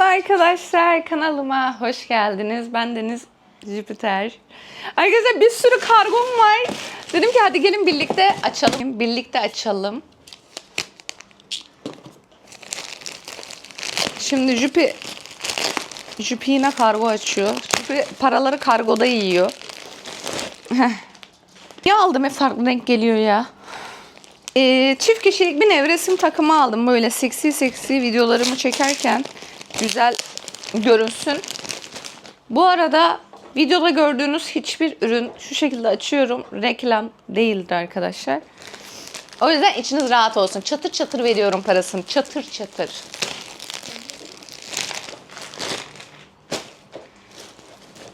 Merhaba arkadaşlar kanalıma hoş geldiniz. Ben Deniz Jüpiter. Arkadaşlar bir sürü kargom var. Dedim ki hadi gelin birlikte açalım. Birlikte açalım. Şimdi Jüpi Jüpi yine kargo açıyor. Jüpi paraları kargoda yiyor. Niye aldım hep farklı renk geliyor ya? Ee, çift kişilik bir nevresim takımı aldım. Böyle seksi seksi videolarımı çekerken güzel görünsün. Bu arada videoda gördüğünüz hiçbir ürün şu şekilde açıyorum. Reklam değildir arkadaşlar. O yüzden içiniz rahat olsun. Çatır çatır veriyorum parasını. Çatır çatır.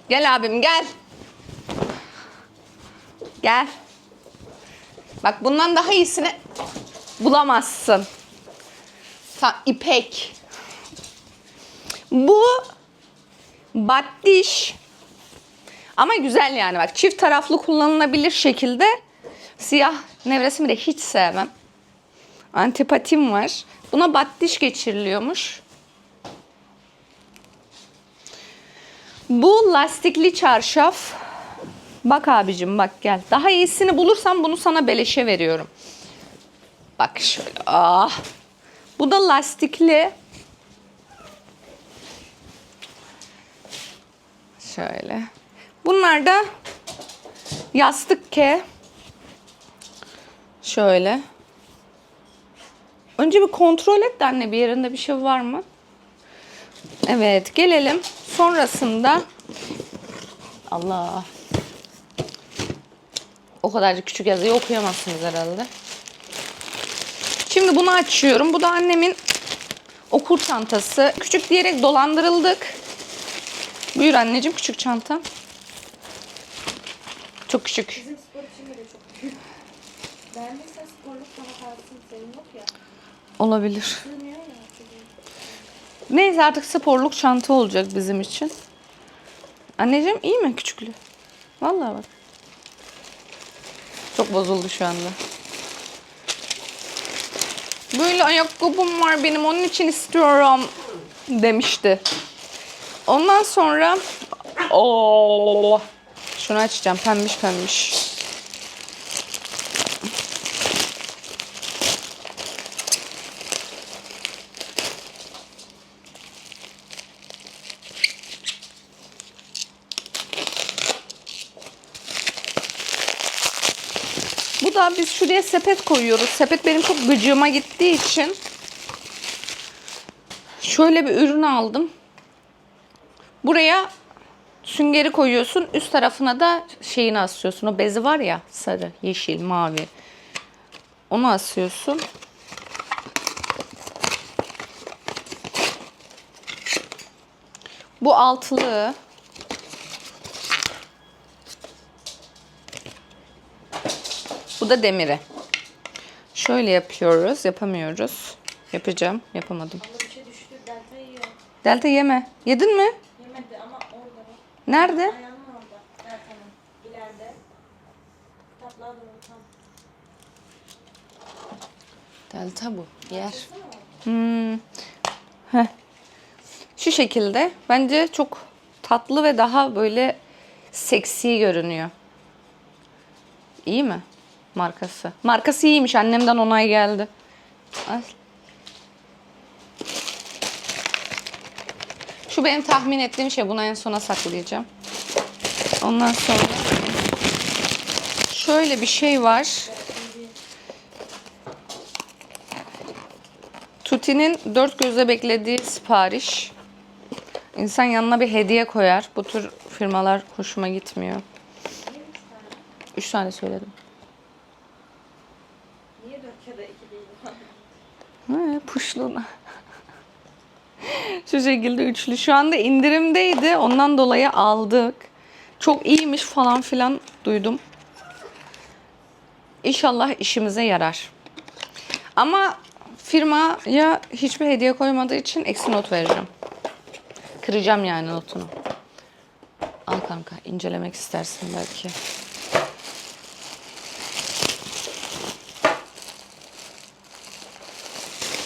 Gel abim gel. Gel. Bak bundan daha iyisini bulamazsın. Ta ipek. Bu battiş. Ama güzel yani bak çift taraflı kullanılabilir şekilde siyah nevresimi de hiç sevmem. Antipatim var. Buna battiş geçiriliyormuş. Bu lastikli çarşaf. Bak abicim bak gel. Daha iyisini bulursam bunu sana beleşe veriyorum. Bak şöyle. Ah. Bu da lastikli. Şöyle. Bunlar da yastık ke. Şöyle. Önce bir kontrol et de anne bir yerinde bir şey var mı? Evet gelelim. Sonrasında Allah o kadar küçük yazıyı okuyamazsınız herhalde. Şimdi bunu açıyorum. Bu da annemin okul çantası. Küçük diyerek dolandırıldık. Buyur anneciğim küçük çanta. Çok küçük. Bizim spor için bile çok büyük. Beğendiysen sporluk sana kalsın senin yok ya. Olabilir. Sığmıyor ya. Neyse artık sporluk çanta olacak bizim için. Anneciğim iyi mi küçüklüğü? Vallahi bak. Çok bozuldu şu anda. Böyle ayakkabım var benim onun için istiyorum demişti. Ondan sonra Oo, şunu açacağım pembiş pembiş. Bu da biz şuraya sepet koyuyoruz. Sepet benim çok gıcığıma gittiği için şöyle bir ürün aldım. Buraya süngeri koyuyorsun. Üst tarafına da şeyini asıyorsun. O bezi var ya sarı, yeşil, mavi. Onu asıyorsun. Bu altılı. Bu da demiri. Şöyle yapıyoruz. Yapamıyoruz. Yapacağım. Yapamadım. Şey düştü. Delta yiyor. Delta yeme. Yedin mi? Yemedi ama orada. bak. Nerede? Ayağının orada. Delta'nın. İleride. Kitaplığa doğru tam. Delta bu. Yer. Hmm. Heh. Şu şekilde. Bence çok tatlı ve daha böyle seksi görünüyor. İyi mi? Markası. Markası iyiymiş. Annemden onay geldi. Ay. Şu benim tahmin ettiğim şey. Bunu en sona saklayacağım. Ondan sonra şöyle bir şey var. Tuti'nin dört gözle beklediği sipariş. İnsan yanına bir hediye koyar. Bu tür firmalar hoşuma gitmiyor. Üç tane söyledim. Niye dört ya da iki değil? He, puşluna. Şu şekilde üçlü. Şu anda indirimdeydi. Ondan dolayı aldık. Çok iyiymiş falan filan duydum. İnşallah işimize yarar. Ama firmaya hiçbir hediye koymadığı için eksi not vereceğim. Kıracağım yani notunu. Al kanka incelemek istersin belki.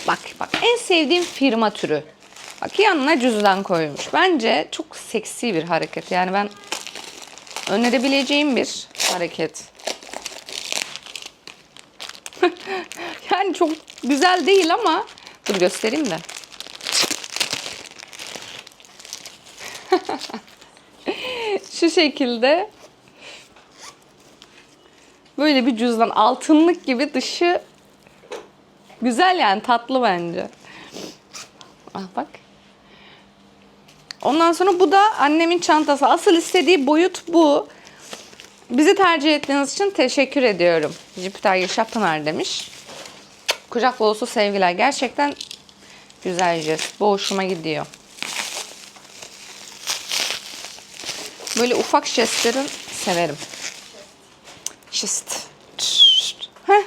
Bak bak en sevdiğim firma türü. Bak yanına cüzdan koymuş. Bence çok seksi bir hareket. Yani ben önerebileceğim bir hareket. yani çok güzel değil ama dur göstereyim de. Şu şekilde böyle bir cüzdan altınlık gibi dışı güzel yani tatlı bence. Ah bak. Ondan sonra bu da annemin çantası. Asıl istediği boyut bu. Bizi tercih ettiğiniz için teşekkür ediyorum. Jüpiter Yaşapınar demiş. Kucak dolusu sevgiler. Gerçekten güzel jest. Bu hoşuma gidiyor. Böyle ufak jestleri severim. Jest. Heh.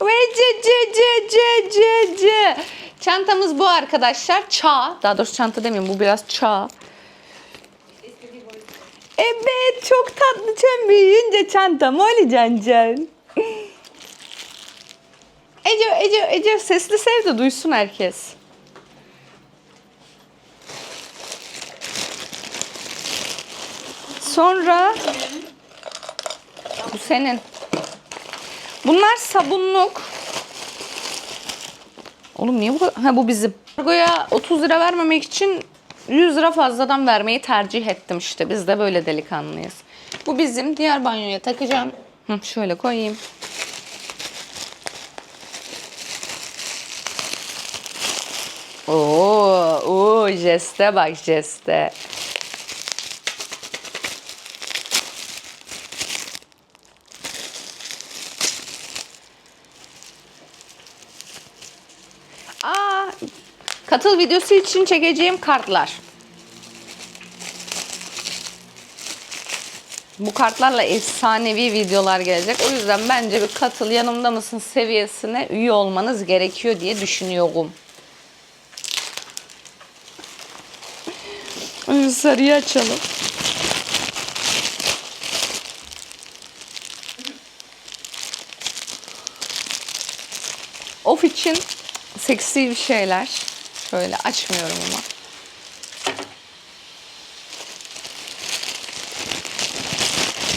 Ve ce ce ce ce ce ce. Çantamız bu arkadaşlar. Çağ. Daha doğrusu çanta demeyeyim. Bu biraz çağ. Evet çok tatlı sen büyüyünce çantam olacaksın can. Ece Ece Ece sesli sev de duysun herkes. Sonra bu senin. Bunlar sabunluk. Oğlum niye bu kadar? Ha bu bizim. Kargoya 30 lira vermemek için 100 lira fazladan vermeyi tercih ettim işte. Biz de böyle delikanlıyız. Bu bizim. Diğer banyoya takacağım. Hı, şöyle koyayım. Oo, oo, jeste bak jeste. Katıl videosu için çekeceğim kartlar. Bu kartlarla efsanevi videolar gelecek. O yüzden bence bir katıl yanımda mısın seviyesine üye olmanız gerekiyor diye düşünüyorum. Sarıyı açalım. Of için seksi bir şeyler. Şöyle açmıyorum ama.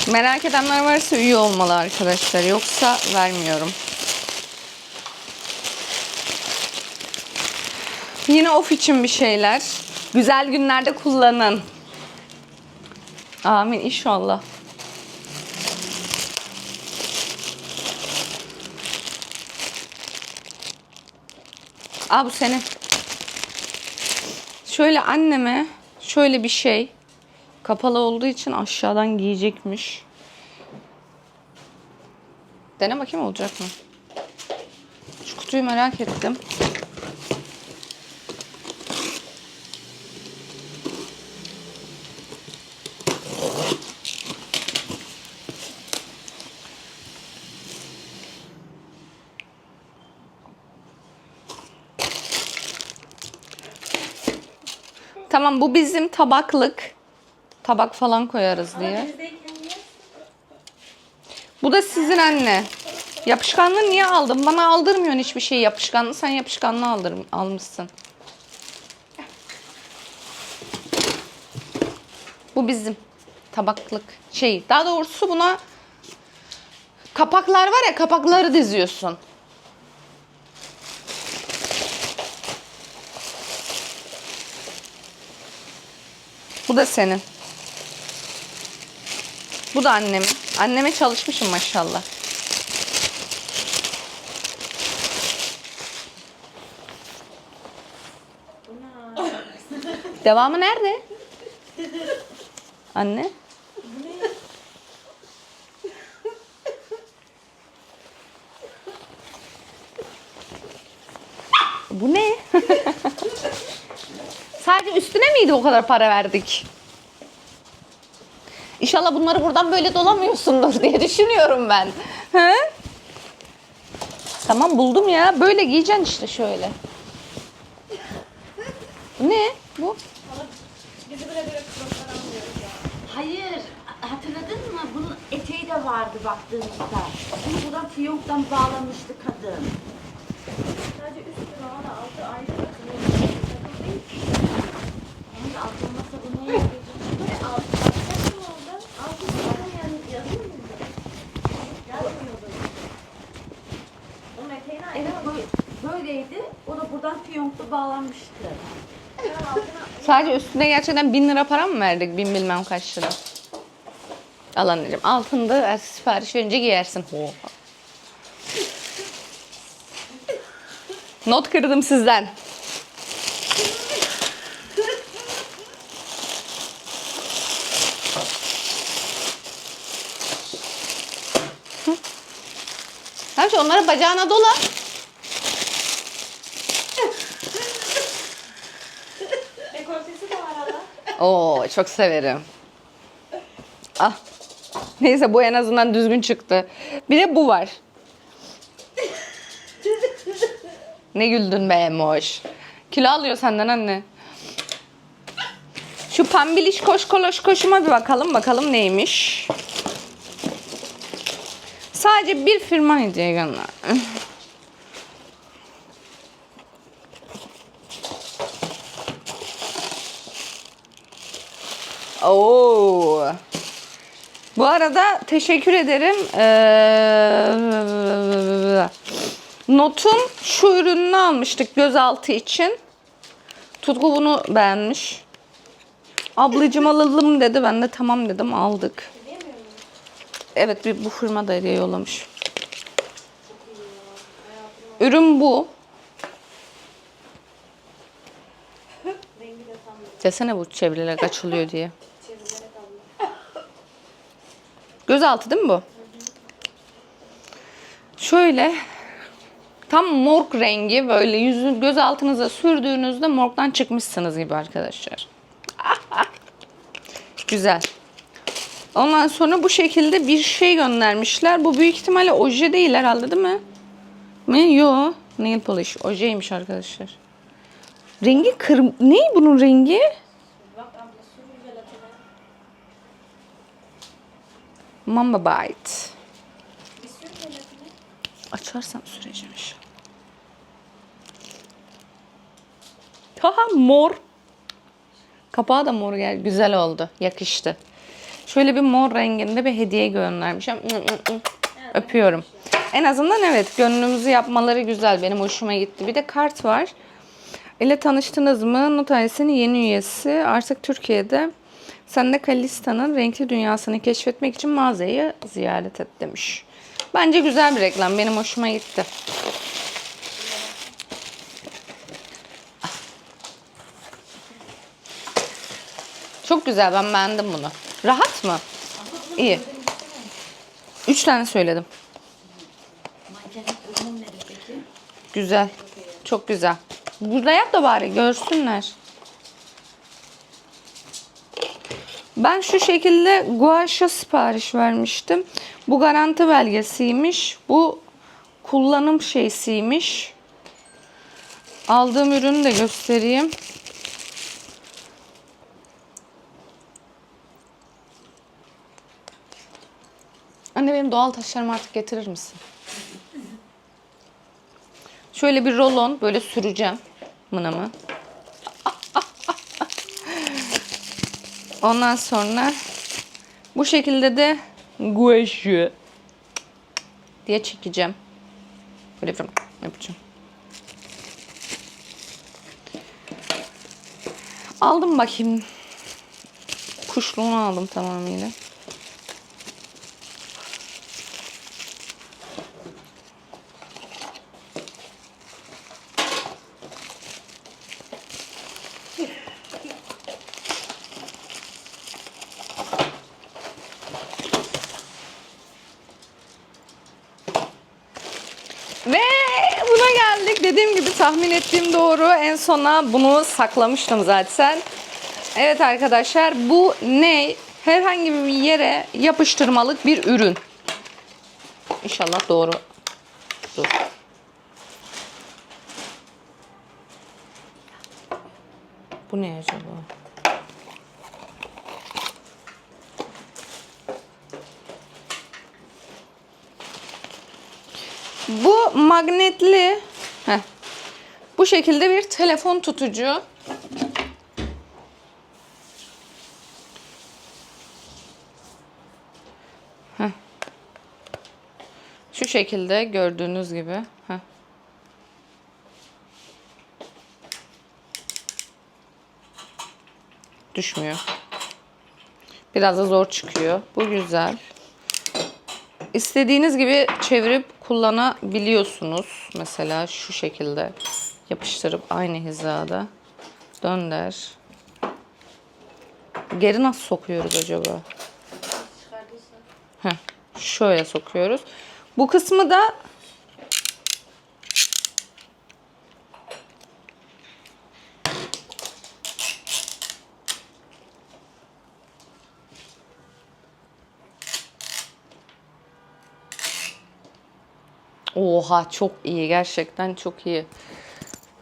Merak edenler varsa üye olmalı arkadaşlar. Yoksa vermiyorum. Yine of için bir şeyler. Güzel günlerde kullanın. Amin inşallah. Aa bu senin. Şöyle anneme şöyle bir şey. Kapalı olduğu için aşağıdan giyecekmiş. Dene bakayım olacak mı? Şu kutuyu merak ettim. Tamam bu bizim tabaklık. Tabak falan koyarız diye. Bu da sizin anne. Yapışkanlığı niye aldın? Bana aldırmıyorsun hiçbir şey yapışkanlı. Sen yapışkanlı aldır, almışsın. Bu bizim tabaklık şey. Daha doğrusu buna kapaklar var ya kapakları diziyorsun. Bu da senin. Bu da annemin. Anneme çalışmışım maşallah. Devamı nerede? Anne. Bu ne? Sadece üstüne miydi o kadar para verdik? İnşallah bunları buradan böyle dolamıyorsundur diye düşünüyorum ben. He? Tamam buldum ya. Böyle giyeceksin işte şöyle. Ne? Bu? Bizi böyle böyle ya. Hayır. Hatırladın mı? Bunun eteği de vardı baktığımızda. Bunu buradan fiyonktan bağlamıştı kadın. Sadece üstü var, altı ayrı. Takım değil. Eteğin aynı. Evet böyle, böyleydi. O da buradan fiyonklu bağlanmıştı. Sadece üstüne gerçekten bin lira para mı verdik? Bin bilmem kaç lira. Al anneciğim. Altında sipariş verince giyersin. Ho. Not kırdım sizden. Şu onları bacağına dola. Dekoltesi de var hala. Oo çok severim. Ah. Neyse bu en azından düzgün çıktı. Bir de bu var. ne güldün be Emoş. Kilo alıyor senden anne. Şu pambiliş koş koloş koşuma bir bakalım. Bakalım neymiş. Sadece bir firma hediye gönder. Oo. Bu arada teşekkür ederim. Ee, notum şu ürününü almıştık gözaltı için. Tutku bunu beğenmiş. Ablacım alalım dedi. Ben de tamam dedim aldık. Evet bir bu firma da hediye yollamış. Ürün bu. Desene bu çevreler açılıyor diye. çevirerek alıyor. Gözaltı değil mi bu? Şöyle tam morg rengi böyle yüzün göz altınıza sürdüğünüzde morgdan çıkmışsınız gibi arkadaşlar. Güzel. Ondan sonra bu şekilde bir şey göndermişler. Bu büyük ihtimalle oje değil herhalde değil mi? Mi? Yo. Nail polish. Ojeymiş arkadaşlar. Rengi kır... Ne bunun rengi? Bak abla sürü jelatine. Mamba Bite. Açarsam süreceğim inşallah. Haha mor. Kapağı da mor gel güzel oldu. Yakıştı. Şöyle bir mor renginde bir hediye göndermişim. Öpüyorum. En azından evet gönlümüzü yapmaları güzel. Benim hoşuma gitti. Bir de kart var. ile tanıştınız mı? Not yeni üyesi. Artık Türkiye'de de Kalista'nın renkli dünyasını keşfetmek için mağazayı ziyaret et demiş. Bence güzel bir reklam. Benim hoşuma gitti. Çok güzel. Ben beğendim bunu. Rahat mı? İyi. Üç tane söyledim. Güzel. Çok güzel. Burada yap da bari görsünler. Ben şu şekilde guaşa sipariş vermiştim. Bu garanti belgesiymiş. Bu kullanım şeysiymiş. Aldığım ürünü de göstereyim. Anne benim doğal taşlarımı artık getirir misin? Şöyle bir rolon böyle süreceğim mınamı. Ondan sonra bu şekilde de guaşı diye çekeceğim. Böyle yapacağım. Aldım bakayım. Kuşluğunu aldım tamamıyla. Ve buna geldik. Dediğim gibi tahmin ettiğim doğru. En sona bunu saklamıştım zaten. Evet arkadaşlar bu ne? Herhangi bir yere yapıştırmalık bir ürün. İnşallah doğru. Dur. Bu ne acaba? Bu magnetli heh, bu şekilde bir telefon tutucu. Şu şekilde gördüğünüz gibi. Düşmüyor. Biraz da zor çıkıyor. Bu güzel. İstediğiniz gibi çevirip kullanabiliyorsunuz. Mesela şu şekilde yapıştırıp aynı hizada dönder. Geri nasıl sokuyoruz acaba? Heh, şöyle sokuyoruz. Bu kısmı da Oha çok iyi. Gerçekten çok iyi.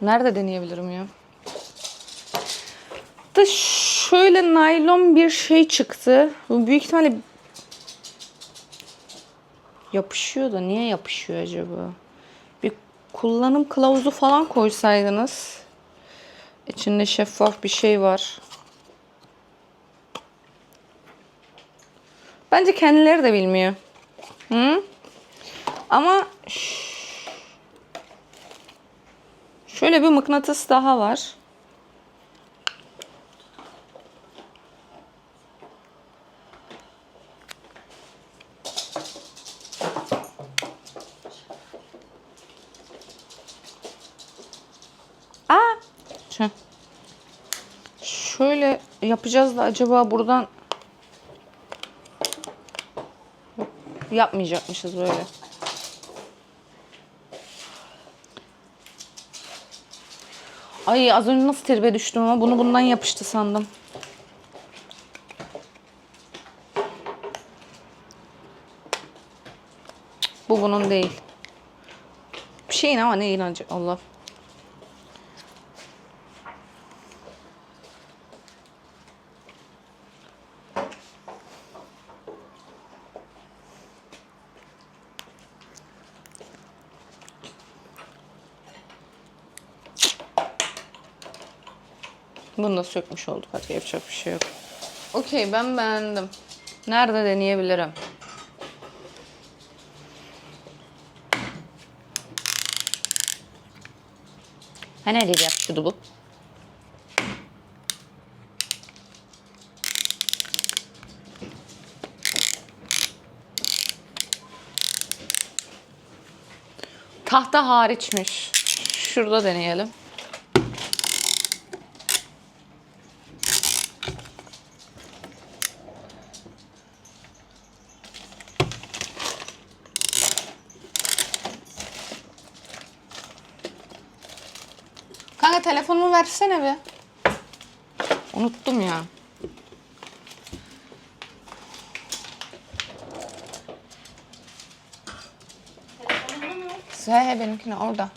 Nerede deneyebilirim ya? Da şöyle naylon bir şey çıktı. Bu büyük ihtimalle yapışıyor da niye yapışıyor acaba? Bir kullanım kılavuzu falan koysaydınız. İçinde şeffaf bir şey var. Bence kendileri de bilmiyor. Hı? Ama şöyle bir mıknatıs daha var. Aa! Şöyle yapacağız da acaba buradan yapmayacakmışız böyle. Ay az önce nasıl tribe düştüm ama bunu bundan yapıştı sandım. Bu bunun değil. Bir şeyin ama ne inancı Allah. Bunu da sökmüş olduk. Hadi yapacak bir şey yok. Okey ben beğendim. Nerede deneyebilirim? Ha nerede yapıştırdı bu? Tahta hariçmiş. Şurada deneyelim. Telefonumu versene bir. Unuttum ya. He he benimkine orada.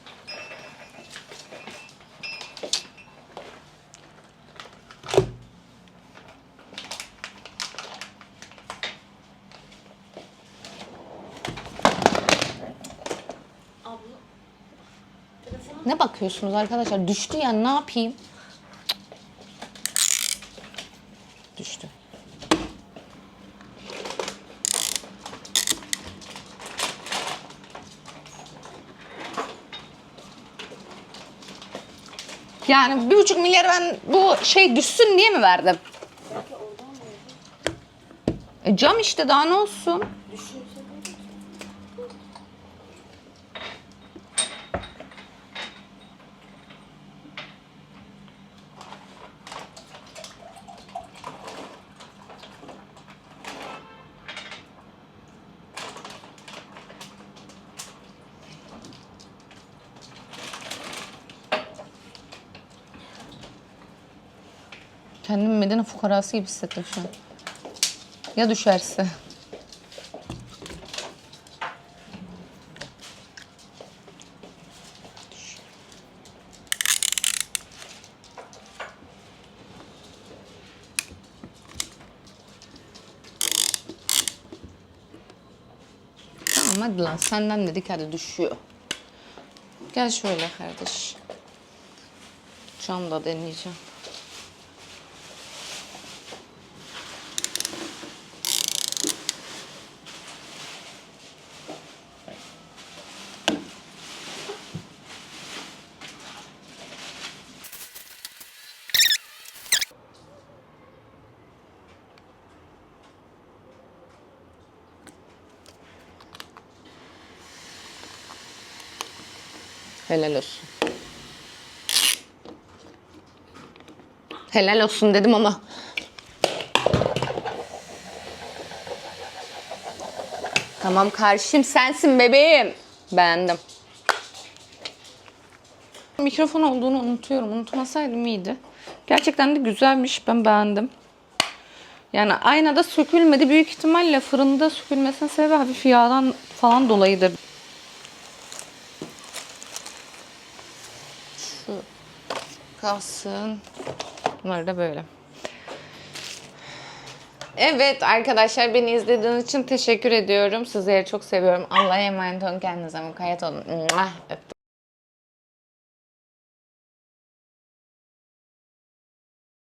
Ne bakıyorsunuz arkadaşlar? Düştü ya ne yapayım? Düştü. Yani bir buçuk milyar ben bu şey düşsün diye mi verdim? E cam işte daha ne olsun? Kendimi Medine fukarası gibi hissettim şu an. Ya düşerse? Tamam hadi lan senden dedik hadi düşüyor. Gel şöyle kardeş. Cam da deneyeceğim. Helal olsun. Helal olsun dedim ama. Tamam karşım sensin bebeğim. Beğendim. Mikrofon olduğunu unutuyorum. Unutmasaydım iyiydi. Gerçekten de güzelmiş. Ben beğendim. Yani aynada sökülmedi. Büyük ihtimalle fırında sökülmesinin sebebi hafif yağdan falan dolayıdır. Kalsın. Bunlar da böyle. Evet arkadaşlar beni izlediğiniz için teşekkür ediyorum. Sizleri çok seviyorum. Allah'a emanet olun. Kendinize mukayyet olun. Öptüm.